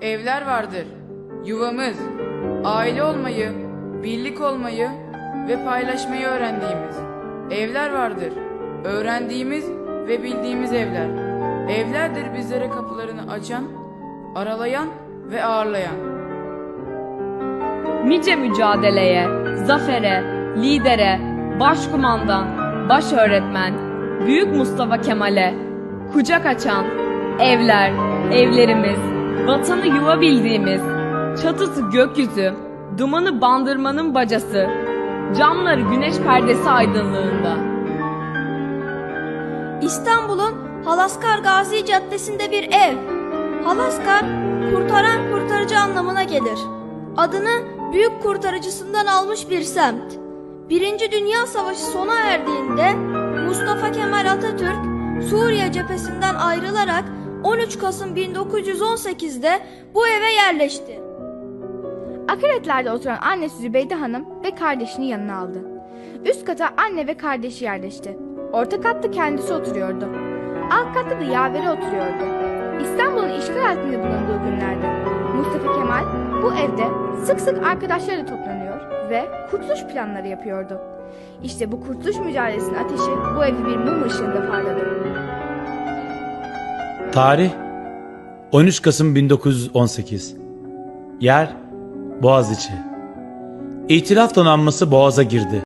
evler vardır. Yuvamız, aile olmayı, birlik olmayı ve paylaşmayı öğrendiğimiz. Evler vardır. Öğrendiğimiz ve bildiğimiz evler. Evlerdir bizlere kapılarını açan, aralayan ve ağırlayan. Nice mücadeleye, zafere, lidere, başkumandan, baş öğretmen, Büyük Mustafa Kemal'e, kucak açan, evler, evlerimiz, vatanı yuva bildiğimiz, çatısı gökyüzü, dumanı bandırmanın bacası, camları güneş perdesi aydınlığında. İstanbul'un Halaskar Gazi Caddesi'nde bir ev. Halaskar, kurtaran kurtarıcı anlamına gelir. Adını büyük kurtarıcısından almış bir semt. Birinci Dünya Savaşı sona erdiğinde Mustafa Kemal Atatürk Suriye cephesinden ayrılarak 13 Kasım 1918'de bu eve yerleşti. Akaretler'de oturan annesi Zübeyde Hanım ve kardeşini yanına aldı. Üst kata anne ve kardeşi yerleşti. Orta katta kendisi oturuyordu. Alt katta da yaveri oturuyordu. İstanbul'un işgal altında bulunduğu günlerde Mustafa Kemal bu evde sık sık arkadaşlarıyla toplanıyor ve kurtuluş planları yapıyordu. İşte bu kurtuluş mücadelesinin ateşi bu evde bir mum ışığında parladı. Tarih 13 Kasım 1918 Yer Boğaziçi İtilaf donanması Boğaz'a girdi.